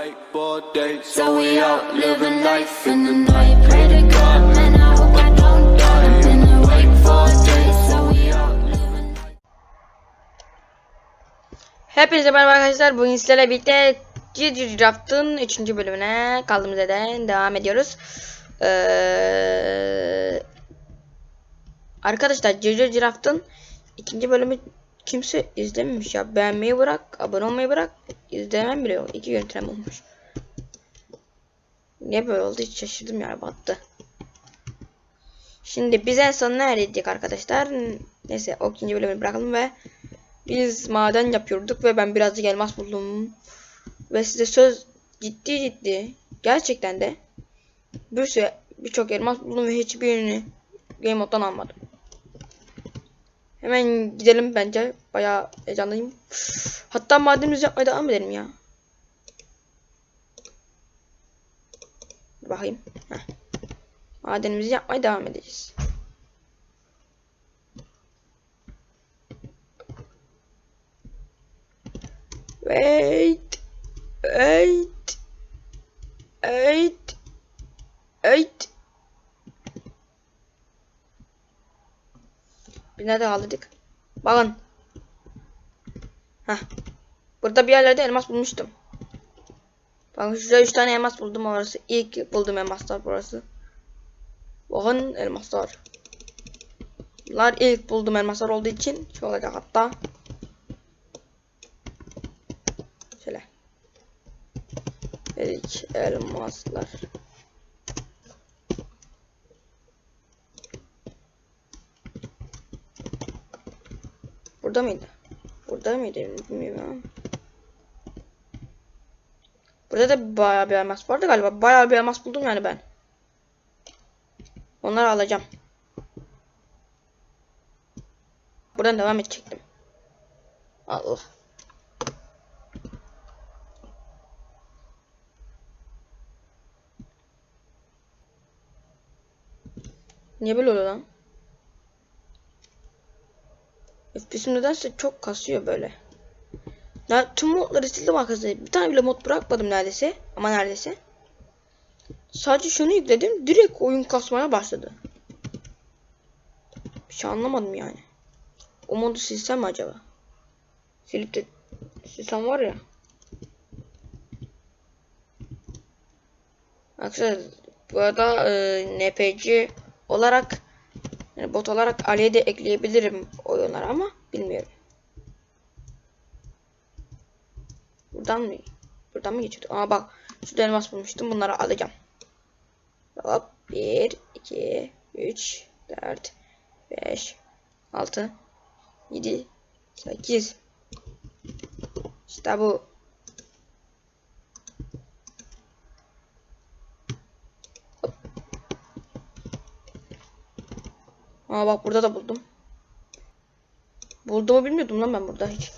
wakeboard days. So we out living life in the night. Pray to God, man, I hope I don't die. I'm in a wake for days. So we out living life. Hepinize merhaba arkadaşlar. Bugün sizlerle birlikte Gigi Draft'ın 3. bölümüne kaldığımız yerden devam ediyoruz. Ee, arkadaşlar Gigi Draft'ın 2. bölümü kimse izlememiş ya. Beğenmeyi bırak, abone olmayı bırak. İzlemem bile yok. İki yöntem olmuş. Niye böyle oldu hiç şaşırdım ya battı. Şimdi biz en son neredeydik arkadaşlar? Neyse o ikinci bölümü bırakalım ve biz maden yapıyorduk ve ben birazcık elmas buldum. Ve size söz ciddi ciddi gerçekten de bir sürü birçok elmas buldum ve hiçbirini game moddan almadım. Hemen gidelim bence. Bayağı heyecanlıyım. Hatta madenimizi yapmaya devam edelim ya. Bakayım. Heh. Madenimizi yapmaya devam edeceğiz. Wait. Wait. Wait. Wait. Biz nerede aldık? Bakın. Heh. Burada bir yerlerde elmas bulmuştum. Bakın şurada 3 tane elmas buldum orası. İlk bulduğum elmaslar burası. Bakın elmaslar. Bunlar ilk bulduğum elmaslar olduğu için şey olacak hatta. Şöyle. İlk elmaslar. Burada mıydı? Burada mıydı? Bilmiyorum. Burada da bayağı bir elmas vardı galiba. Bayağı bir elmas buldum yani ben. Onları alacağım. Buradan devam edecektim. Allah. Niye böyle oluyor lan? FPS'im nedense çok kasıyor böyle. Ya tüm modları sildim arkadaşlar. Bir tane bile mod bırakmadım neredeyse. Ama neredeyse. Sadece şunu yükledim. Direkt oyun kasmaya başladı. Bir şey anlamadım yani. O modu silsem mi acaba? Silip de silsem var ya. Arkadaşlar bu arada e, NPC olarak yani bot olarak Ali'ye de ekleyebilirim oyunlara ama bilmiyorum. Buradan mı? Buradan mı geçiyorduk? Ama bak şurada elmas bulmuştum. Bunları alacağım. Hop. 1, 2, 3, 4, 5, 6, 7, 8. İşte bu. Aa bak burada da buldum. Bulduğumu bilmiyordum lan ben burada hiç.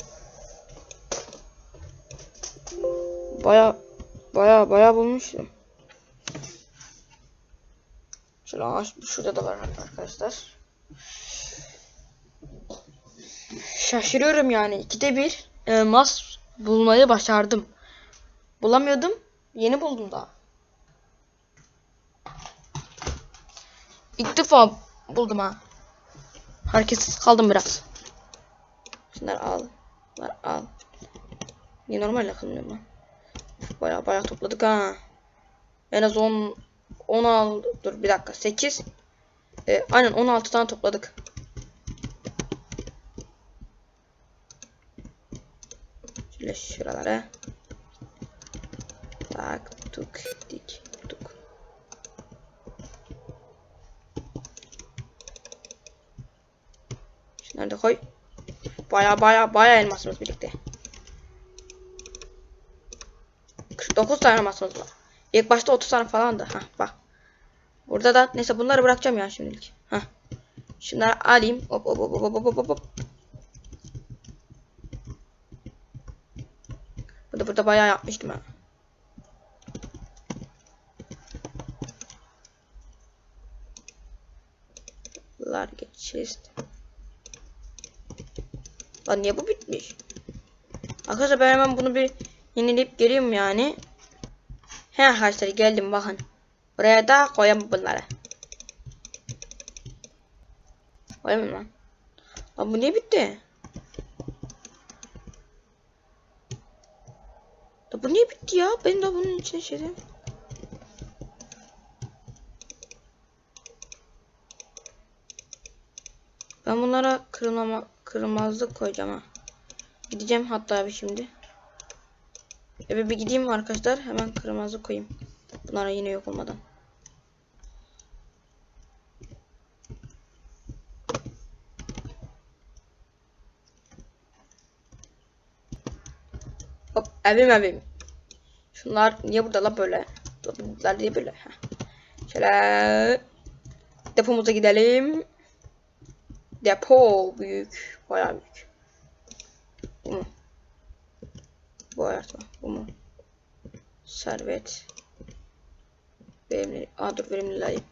Baya baya baya bulmuştum. Şöyle ağaç şurada da var arkadaşlar. Şaşırıyorum yani. İkide bir elmas bulmayı başardım. Bulamıyordum. Yeni buldum daha. İlk defa buldum ha. Hareketsiz kaldım biraz. Şunları al. Bunları al. Niye normal yakınmıyorum lan? Baya baya topladık ha. En az 10 10 al dur bir dakika 8 e, aynen 16 tane topladık. Şöyle şuralara tak tuk dik tuk. Şunları da koy. Baya baya baya elmasımız birlikte. 49 tane elmasımız var. İlk başta 30 tane falandı. Ha bak. Burada da neyse bunları bırakacağım ya şimdilik. Ha. Şunları alayım. Hop hop hop hop hop hop hop. Burada burada bayağı yapmıştım ben. Bunlar geçeceğiz. Lan niye bu bitmiş? Arkadaşlar ben hemen bunu bir yenileyip geleyim yani. He arkadaşlar geldim bakın. Buraya da koyayım bunları. Koyamam lan. Lan bu niye bitti? Da bu niye bitti ya? Benim de bunun içine şeydim. Ben bunlara kırılmama, kırılmazlık koyacağım ha. Gideceğim hatta bir şimdi. Eve bir gideyim arkadaşlar. Hemen kırmızı koyayım. Bunlara yine yok olmadan. Hop evim evim. Şunlar niye burada la böyle? Bunlar niye böyle? Heh. Şöyle depomuza gidelim. Depo büyük. Bayağı büyük. Bu mu? Bu arada bu mu? Servet. Verimli. Aa dur verimli alayım.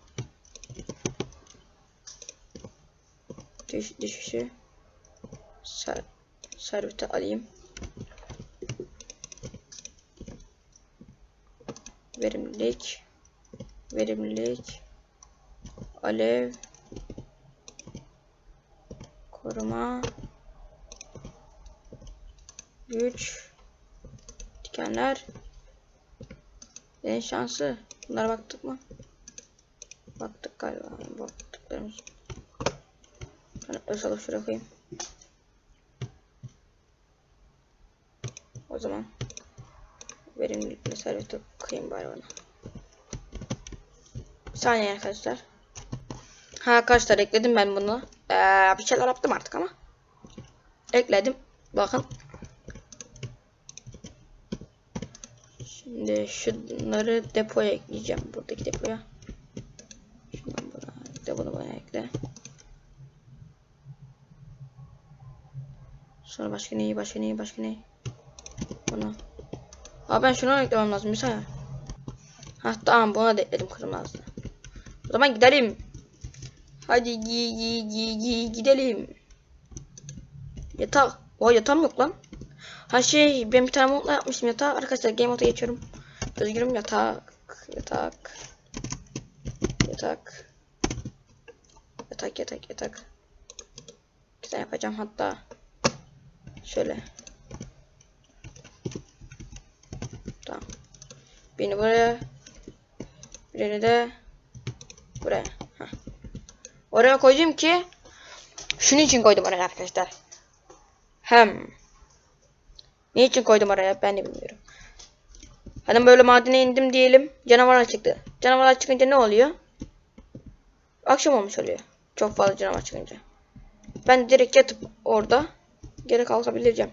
Düş, düşüşü. Ser, serveti alayım. Verimlilik. Verimlilik. Alev. Koruma. Güç. Dikenler. En şansı. Bunlara baktık mı? Baktık galiba. Baktıklarımız. Ben özel şuraya koyayım. O zaman verimlilikle serveti koyayım bari ona. Bir saniye arkadaşlar. Ha arkadaşlar ekledim ben bunu. Ee, bir şeyler yaptım artık ama. Ekledim. Bakın. Şimdi şunları depoya ekleyeceğim. Buradaki depoya. Şundan buna ekle bunu buna ekle. Sonra başka neyi başka neyi başka neyi. Bunu. Aa ben şunu eklemem lazım bir saniye. Ha tamam buna da ekledim kırmızı. O zaman gidelim. Hadi gi gi gi gi gidelim. Yatak. Oha yatağım yok lan. Ha şey ben bir tane modla yapmıştım yatağı. Arkadaşlar game mode'a geçiyorum. Özgürüm yatak. Yatak. Yatak. Yatak yatak yatak. Güzel yapacağım hatta. Şöyle. Tamam. Birini buraya. Birini de buraya. Oraya koydum ki şunun için koydum oraya arkadaşlar. Hem ne için koydum oraya ben de bilmiyorum. Hani böyle madene indim diyelim. Canavarlar çıktı. Canavarlar çıkınca ne oluyor? Akşam olmuş oluyor. Çok fazla canavar çıkınca. Ben direkt yatıp orada geri kalkabileceğim.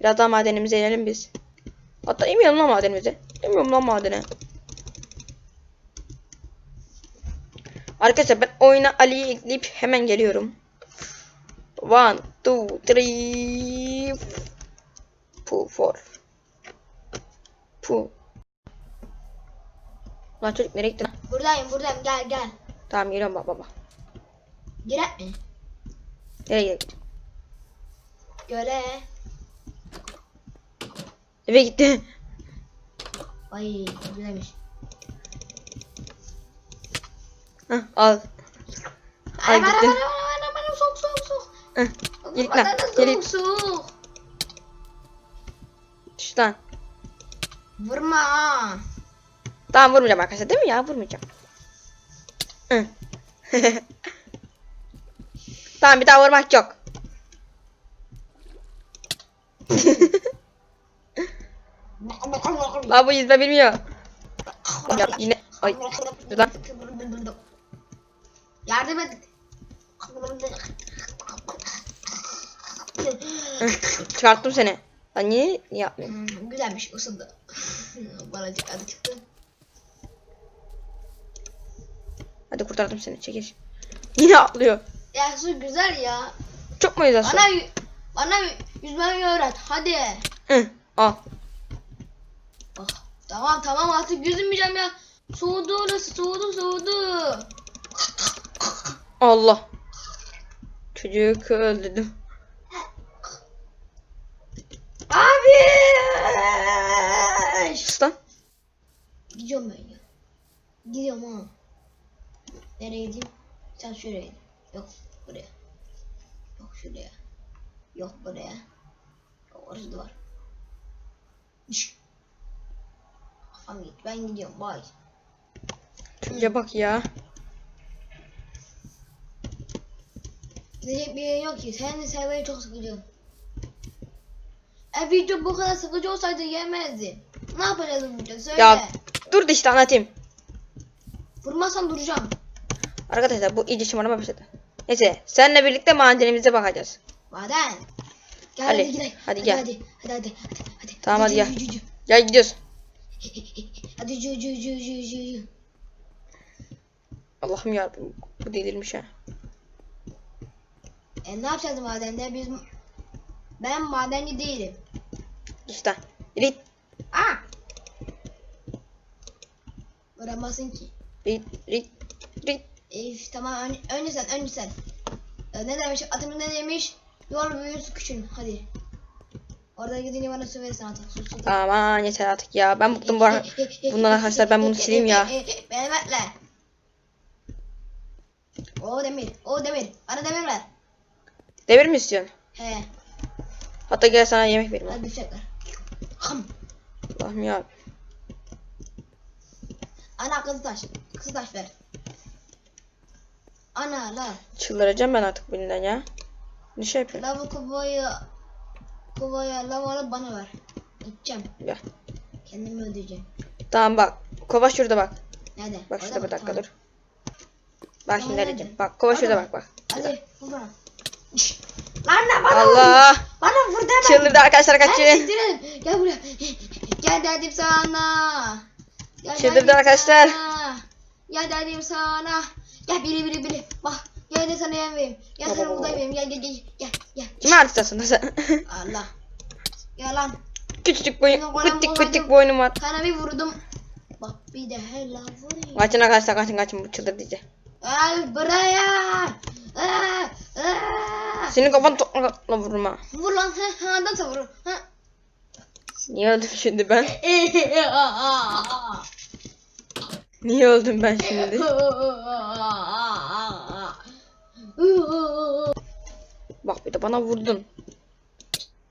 Biraz daha madenimize inelim biz. Hatta inmeyelim lan madenimize. İnmiyorum lan madene. Arkadaşlar ben oyuna Ali'yi ekleyip hemen geliyorum. One, two, three, four, four. Pu. Lan çocuk nereye gitti lan? Buradayım buradayım gel gel. Tamam geliyorum baba baba. Girek mi? Nereye gitti? Göre. Eve gitti. Ay güzelmiş. Hah al. Ay, Aman gitti. aman aman aman aman soğuk soğuk soğuk. Gel Bana lan. da Gel. soğuk soğuk. Düş lan. Vurma ha. Tamam vurmayacağım arkadaşlar değil mi ya? Vurmayacağım. Hı. tamam bir daha vurmak yok. Lan bu yüzme bilmiyor. Ya yine ay dur lan. Yardım et. Çıkarttım seni. Lan niye, yapmıyorsun? Hmm, güzelmiş ısındı. Bana adı çıktı. Hadi kurtardım seni çekil. Yine atlıyor. Ya su güzel ya. Çok mu güzel su? Bana bana yüzmeyi öğret hadi. Hı, al. Ah, tamam tamam artık yüzmeyeceğim ya. Soğudu orası soğudu soğudu. Allah. Çocuk öldürdüm. Abi! Sus lan. Gidiyorum ben ya. Gidiyorum ha. Nereye gideyim? Sen şuraya git. Yok buraya. Yok şuraya. Yok buraya. Yok orası da var. Şşş. Kafam git. Ben gidiyorum. Bye. Çocuğa bak ya. Gidecek bir yerin yok ki. Sen de serveri çok sıkıcı. E video bu kadar sıkıcı olsaydı yemezdi. Ne yapacağız bu video? Söyle. Ya dur da işte anlatayım. Vurmazsan duracağım. Arkadaşlar bu iyice şımarma başladı. Neyse senle birlikte madenimize bakacağız. Maden. Gel Ali, hadi gidelim. hadi gel. Hadi hadi hadi. hadi, hadi. Tamam, hadi Cü, gel. Gel gidiyoruz. Hadi cü cü cü cü cü. Allah'ım ya bu delirmiş ha. E ne yapacağız madende? Biz ben madenci değilim. İşte. Rit Aa! Vuramazsın ki. rit rit rit. Ey tamam ön, önce sen önce sen. Ee, ne demiş atımın ne demiş? Yol büyürsün küçün hadi. Orada gidince bana su verirsin artık. Sus sus. Aman yeter artık ya. Ben bıktım bu bundan arkadaşlar ben bunu sileyim ya. Beni bekle. O demir. O demir. Bana demir ver. Demir mi istiyorsun? He. Hatta gel sana yemek vereyim. Hadi ver. Hım. Allah'ım ya. Ana kızı taş. Kızı taş ver. Ana la. Çıldıracağım ben artık birinden ya. Ne şey yapıyorsun? Lava kovayı kovaya lava alıp bana ver. Gideceğim. Gel. Kendimi ödeyeceğim. Tamam bak. Kova şurada bak. Nerede? Bak şurada bir dakika Tamam. dur. Bak şimdi nerede? Bak kova şurada bak bak. Hadi. Şşş. Lan ne bana Allah. vur. Bana vur deme. Çıldırdı arkadaşlar kaçın. Gel buraya. Gel dedim sana. Gel Çıldırdı dedim arkadaşlar. sana. Gel dedim sana. Gel biri biri biri. Bak. Gel de sana yem vereyim. Gel sana baba. buğday vereyim. Gel gel gel. Gel gel. Kime artistasın sen? Allah. Gel lan. Küçücük boyun, küçük küçük boynum var. Sana bir vurdum. Bak bir de helal vurayım. Kaçın arkadaşlar kaçın kaçın bu çıldırdı iyice. Gel buraya. Senin kafanı toprakla vururum ha. Vur lan. Ha, ha, adam vur. Ha. Niye öldüm şimdi ben? Niye öldüm ben şimdi? Bak bir de bana vurdun.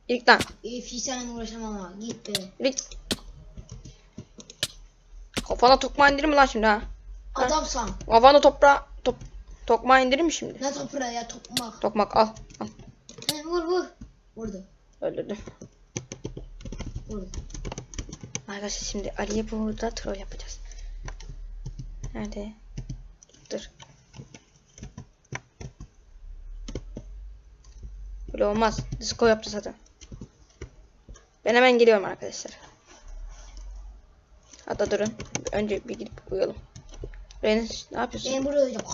İlk lan. Üf seninle uğraşamam ha. Git be. İlk. Kafana tokma indirir mi lan şimdi ha? Adamsan. Kafana toprağa top, tokma indirir mi şimdi? Ne toprağı ya tokmak. Tokmak al. al. He, vur vur. Vurdu. Öldürdüm. Vurdu. Arkadaşlar şimdi Ali'ye burada troll yapacağız. Nerede? Dur. Böyle olmaz. Disco yaptı zaten. Ben hemen geliyorum arkadaşlar. Hatta durun. Önce bir gidip uyuyalım. Renis ne yapıyorsun? Ben burada olacağım.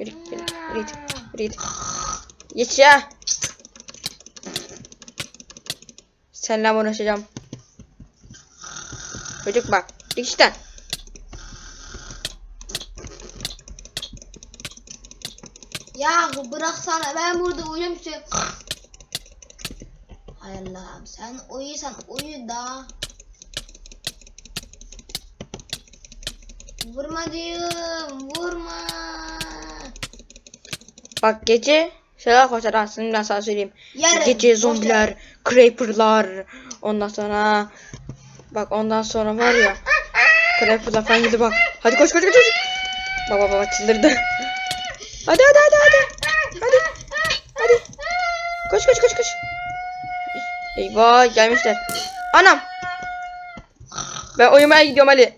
Yürü, yürü, yürü git. Yürü git. Geç ya. Seninle uğraşacağım. Çocuk bak. Git işte. Ya bıraksana ben burada uyuyorum işte. Hay Allah'ım sen uyuyorsan uyu da. Vurma diyorum vurma. Bak gece şeyler koşar aslında ben sana söyleyeyim. Yarın, Gece zombiler, creeper'lar. Ondan sonra bak ondan sonra var ya creeper'lar falan gidiyor bak. Hadi koş koş koş. koş. Baba baba çıldırdı. Hadi hadi hadi hadi. Hadi. Hadi. Koş koş koş koş. Eyvah gelmişler. Anam. Ben uyumaya gidiyorum Ali.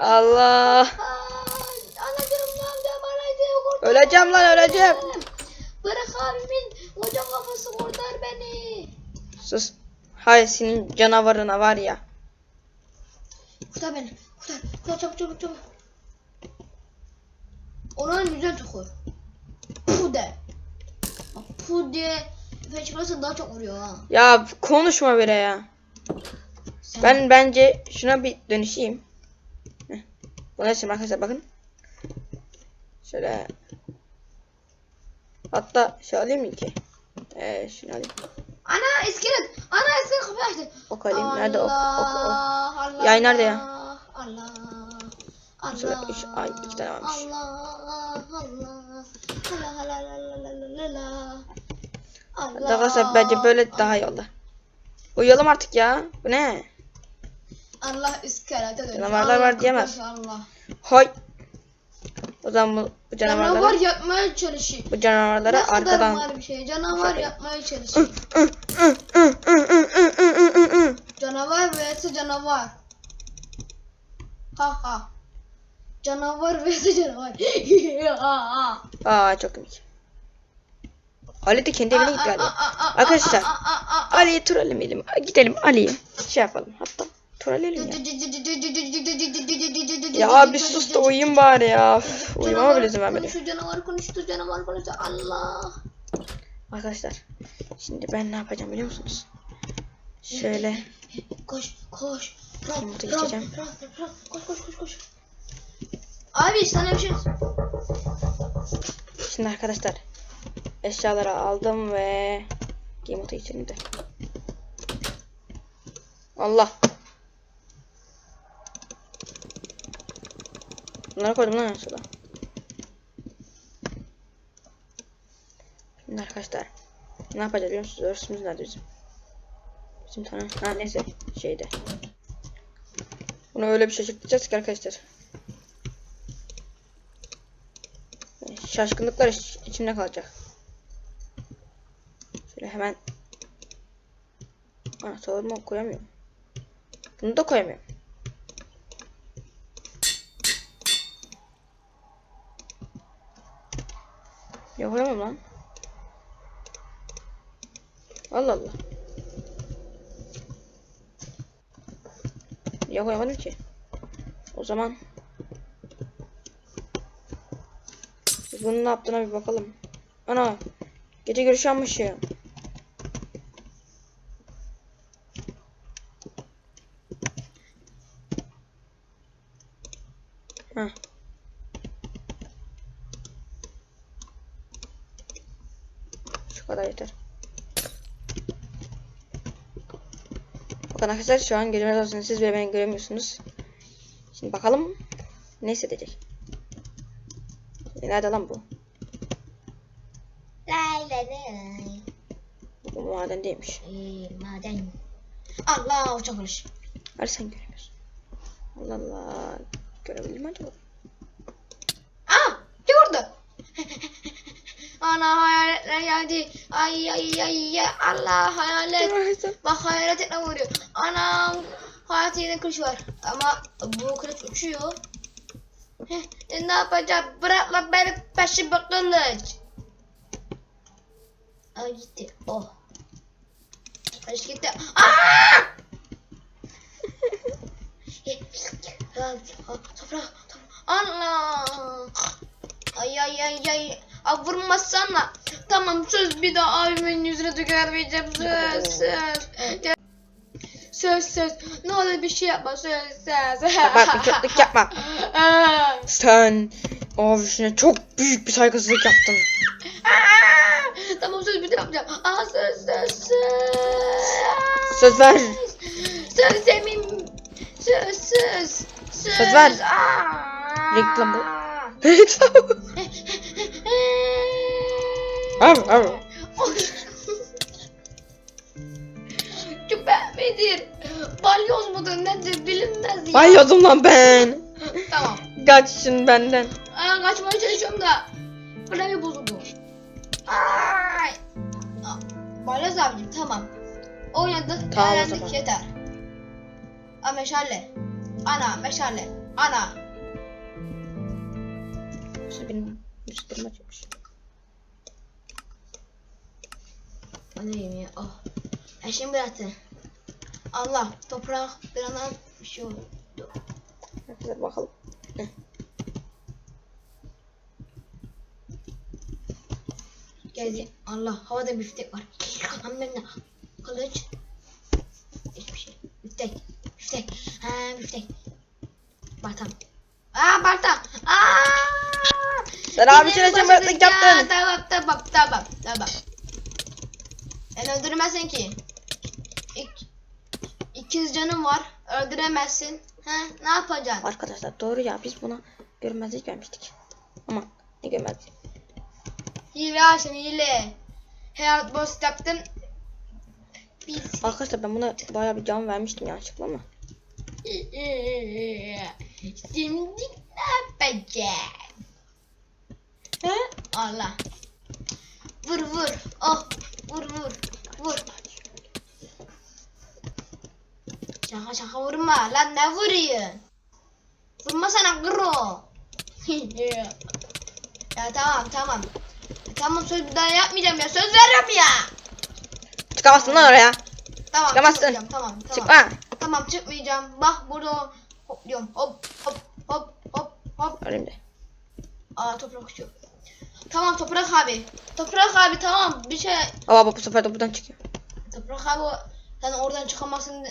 Allah. Öleceğim lan öleceğim. Bırak abimin koca kafası kurtar beni. Sus. Hay senin canavarına var ya. Kurtar beni. Kurtar. Kurtar çabuk çabuk çabuk. Onun yüzüne tükür. Puh de. Bak puh diye efe çıkarsa daha çok vuruyor ha. Ya konuşma bile ya. Sen Ben bence şuna bir dönüşeyim. Heh. Bunu açayım arkadaşlar bakın. Şöyle. Hatta şey alayım mı ki? Ee, şunu alayım. Ana iskelet. Ana sen kapıyı açtın. Ok alayım. Nerede ok? Ok, ok. Allah, Allah, Yay nerede ya? Allah. Şöyle Allah. üç- ay, iki tane varmış. Allah. Allah. Allah. Allah. Allah. Allah. Allah. Arkadaşlar bence böyle daha iyi oldu. Uyuyalım artık ya. Bu ne? Allah iskelete dönüş. Canavarlar Allah var diyemez. Allah. Hoy. O zaman bu, bu Canavar canavarları yapmaya çalışıyor. bu canavarları Ne kadar arkadan var bir şey. Canavar yapmaya çalışıyor. Canavar vs canavar. Ha ha. Canavar vs canavar. Aa çok komik. Ali de kendi evine gitti galiba. Arkadaşlar. Ali'yi trollemeyelim. Gidelim Ali'yi şey yapalım. Hatta trolleyelim ya. Ya bir sus da uyuyayım bari ya. Uyumama bile izin vermedi. Konuştu canavar konuştu canavar konuştu. Allah. Arkadaşlar şimdi ben ne yapacağım biliyor musunuz? Şöyle Koş koş. Yumurta geçeceğim. Koş koş koş koş. Abi sana bir şey şimdi arkadaşlar eşyaları aldım ve yumurta içelim de. Allah. Bunları koydum lan aşağıda. Şimdi arkadaşlar ne yapacağız biliyor musunuz? Örsümüz nerede bizim? Bizim tane. Ha neyse şeyde. Bunu öyle bir şaşırtacağız ki arkadaşlar. Şaşkınlıklar iç- içimde kalacak. Şöyle hemen Anahtarımı koyamıyorum. Bunu da koyamıyorum. Koyamam lan. Allah Allah. Ya koyamadım ki. O zaman biz bunun ne yaptığına bir bakalım. Ana gece görüşü almış Bakın arkadaşlar şu an görmez olsun siz bile beni göremiyorsunuz. Şimdi bakalım ne hissedecek. Nerede lan bu? Lay lay lay. Bu maden değilmiş. Ee, maden. Allah uçak konuş. Hadi sen göremiyorsun. Allah Allah. Görebilir mi acaba? Aa! Kim vurdu? Hayaletler geldi. Ay ay ay ay. Allah hayalet. Bak hayalet ne vuruyor. Anam. Hayat yerine kılıç var. Ama bu kılıç uçuyor. Heh, e, ne yapacağım? Bırakma beni peşime kılıç. Ay gitti. Oh. Kılıç gitti. Aa! Toprak, toprak. Allah. Ay ay ay ay. Vurmasana. Tamam söz bir daha abimin yüzüne tükürmeyeceğim. Söz söz. Ya- Söz söz. Ne olur bir şey yapma. Söz söz. Bak bir kötülük yapma. Sen abisine çok büyük bir saygısızlık yaptın. Tamam söz bir daha yapacağım. Aa söz söz söz. Söz ver. Söz emin. Söz söz. Söz. Söz ver. Reklam bu. Reklam. Av, av. Küpemedir. Balyoz mudur nedir bilinmez ya. Bayıldım lan ben. Tamam. Kaçın benden. Aa, kaçmaya çalışıyorum da. Klavye bozuldu. Ay. Balyoz abicim tamam. Oynadık, Tamam eğlendik yeter. Aa meşale. Ana meşale. Ana. İşte benim açılmış. O neyim ya? Oh. Eşim bıraktı. Allah toprak bir an bir şey. Arkadaşlar bakalım. Heh. Geldi. Allah havada biftek var. Ne? Kılıç. Hiçbir şey. Biftek. Biftek. Ha biftek. Bartam. Aa Bartam. Aa! Sen abi için mi bıraktık yaptın. Tamam tamam tamam tamam. Ben öldürmezsin ki. İkiz canım var. Öldüremezsin. He ne yapacaksın? Arkadaşlar doğru ya biz buna görmezlik vermiştik. Ama ne görmezlik. Hile açtım hile. Hayat boss yaptım. Biz Arkadaşlar ben buna bayağı bir can vermiştim yanlışlıkla ama. Şimdi ne yapacağım? He? Allah. Vur vur. Oh. Vur vur. Vur. Şaka şaka vurma. Lan ne vuruyorsun? Vurma sana kro. ya tamam tamam. Tamam söz bir daha yapmayacağım ya. Söz veriyorum ya. Çıkamazsın lan oraya. Tamam Çıkamazsın. Tamam tamam. Çıkma. Tamam çıkmayacağım. Bak burada hop diyorum. Hop hop hop hop hop. Önümde. Aa toprak uçuyor. Tamam toprak abi. Toprak abi tamam bir şey. Baba bu sefer de buradan çıkıyor. Toprak abi sen oradan çıkamazsın.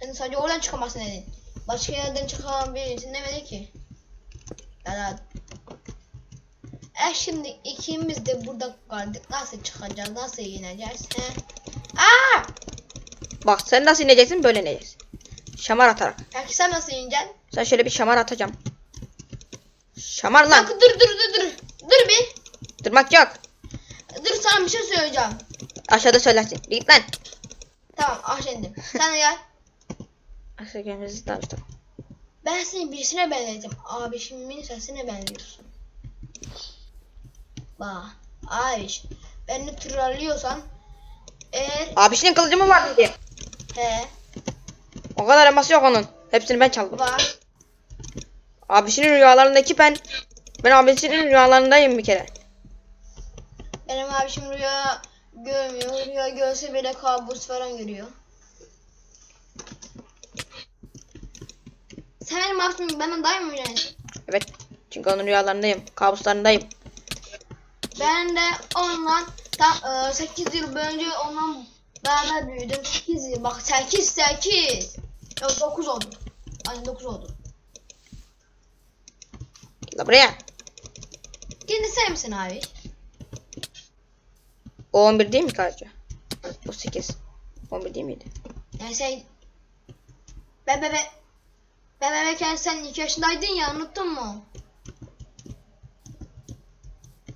Sen sadece oradan çıkamazsın dedin. Başka yerden çıkabilirsin demedi ki. Ya da e şimdi ikimiz de burada kaldık. Nasıl çıkacağız? Nasıl ineceğiz? He? Aa! Bak sen nasıl ineceksin böyle ineceksin. Şamar atarak. Peki sen nasıl ineceksin? Sen şöyle bir şamar atacağım. Şamar lan. Bak dur dur dur dur. Dur bir. Durmak yok. Dur sana bir şey söyleyeceğim. Aşağıda söylersin. Bir Git lan. Tamam aşağı indim. Sen de gel. Aşağı lazım. Tamam. Ben seni birisine benzetim. Abi şimdi benim sesine benziyorsun. Bak. Abi beni trollüyorsan eğer Abisinin kılıcı mı var dedi. he O kadar elması yok onun. Hepsini ben çaldım. var Abisinin rüyalarındaki ben. Ben abisinin rüyalarındayım bir kere. benim abi şimdi rüya görmüyor. Rüya görse bile kabus falan görüyor. Sen benim abim benden daha mı yani? Evet. Çünkü onun rüyalarındayım. Kabuslarındayım. Ben de ondan tam 8 yıl önce ondan beraber büyüdüm. 8 yıl bak 8 8. Yok 9 oldu. Aynen 9 oldu. Gel buraya. Yine sen misin abi? O 11 değil mi kardeşi? O 8. 11 değil miydi? Yani sen ben bebe ben bebekken sen 2 yaşındaydın ya unuttun mu?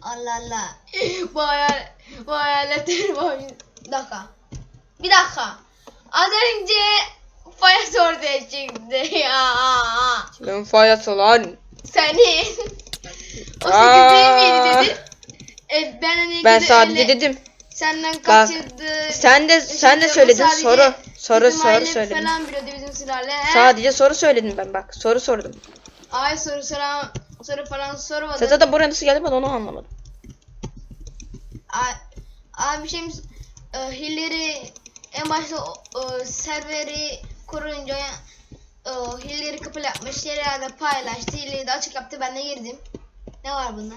Allah Allah. bu hayal bu hayaletleri var. Bir dakika. Bir dakika. Az önce fayans ortaya çıktı ya. Ben fayas olan. Senin. o Aa. 8 değil miydi dedin? E, ben hani Ben sadece dedim. Senden kaçırdı. Sen de sen de bu söyledin soru. Soru bizim soru aile söyledin. Falan biliyordu bizim sülale. Sadece soru söyledim ben bak. Soru sordum. Ay soru soran soru falan sormadı. Sen zaten buraya nasıl geldin ben onu anlamadım. Ay, abi şey e, Hillary en başta o, serveri kurunca e, Hillary kapı yapmış yerlerde paylaştı. Hillary de açık yaptı ben de girdim. Ne var bunda?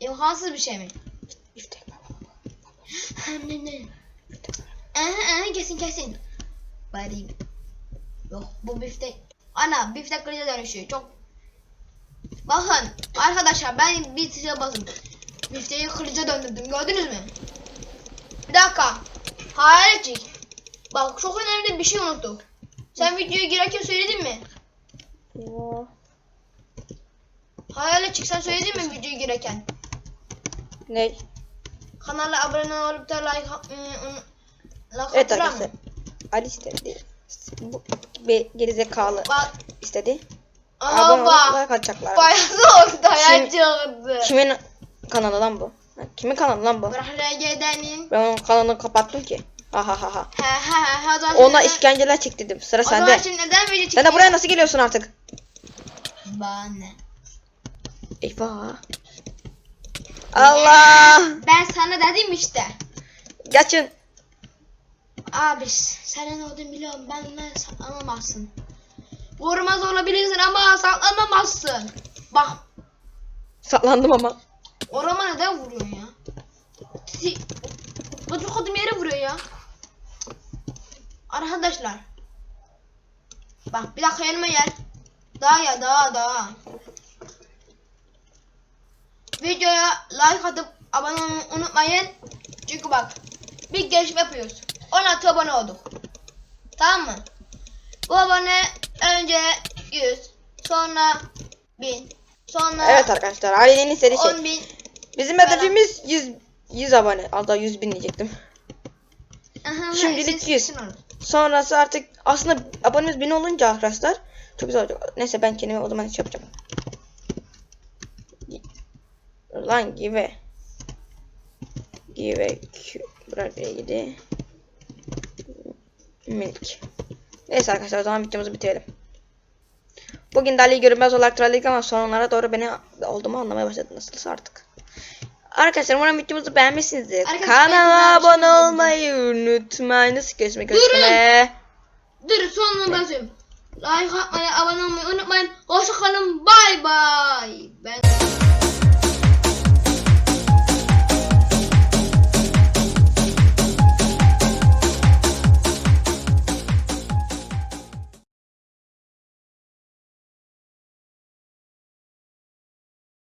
İmkansız bir şey mi? İftek. Ne ne? Aha, aha, kesin kesin. Bari. Yok bu biftek. Ana biftek krize dönüşüyor. Çok. Bakın arkadaşlar ben bir tuşa basın. Bifteyi krize döndürdüm gördünüz mü? Bir dakika. Hayal ettik. Bak çok önemli bir şey unuttuk. Sen videoya girerken söyledin mi? Yo. Hayal ettik sen söyledin mi videoya girerken? Ne? Kanala abone olup da like ıı, ıı, like Evet arkadaşlar. Ali istedi. Bu bir gerizekalı Bak. istedi. Aha Abone bak. olup like atacaklar. Bayağı ortaya Kim- çıktı. Kimin kanalı lan bu? Kimin kanalı lan bu? Ben onun kanalını kapattım ki. Ha ha ha ha. He he he. Ona şimdi- işkenceler çek dedim. Sıra O zaman sende. şimdi neden video Sen de buraya nasıl geliyorsun artık? Bana. Eyvah. Allah. Ben sana dedim işte. Geçin. Abi senin olduğunu biliyorum. Benden saklanamazsın. Vurmaz olabilirsin ama saklanamazsın. Bak Saklandım ama. orama neden vuruyorsun ya? Çok adım yere vuruyor ya. Arkadaşlar. Bak bir dakika yanıma gel. Daha ya daha daha. Videoya like atıp abone olmayı unutmayın. Çünkü bak bir gelişme yapıyoruz. 16 abone olduk. Tamam mı? Bu abone önce 100, sonra 1000, sonra Evet arkadaşlar ailenin istediği şey. 10 bin. Bizim hedefimiz 100 100 abone. Hatta 100 bin diyecektim. Aha, Şimdilik siz- 100. sizin olun. Sonrası artık aslında abonemiz 1000 olunca arkadaşlar çok güzel olacak. Neyse ben kendime o zaman iş yapacağım. Lan give. Give. Bırak gidi. Milk. Neyse arkadaşlar o zaman videomuzu bitirelim. Bugün Dali görünmez olarak trolledik ama sonlara doğru beni olduğumu anlamaya başladı nasılsa artık. Arkadaşlar umarım videomuzu beğenmişsinizdir. Arkadaşlar, Kanala abone olmayı unutmayınız. Görüşmek Durun. üzere. Dur sonuna ben söyleyeyim. Like atmayı, abone olmayı unutmayın. Hoşçakalın. Bay bay. Ben...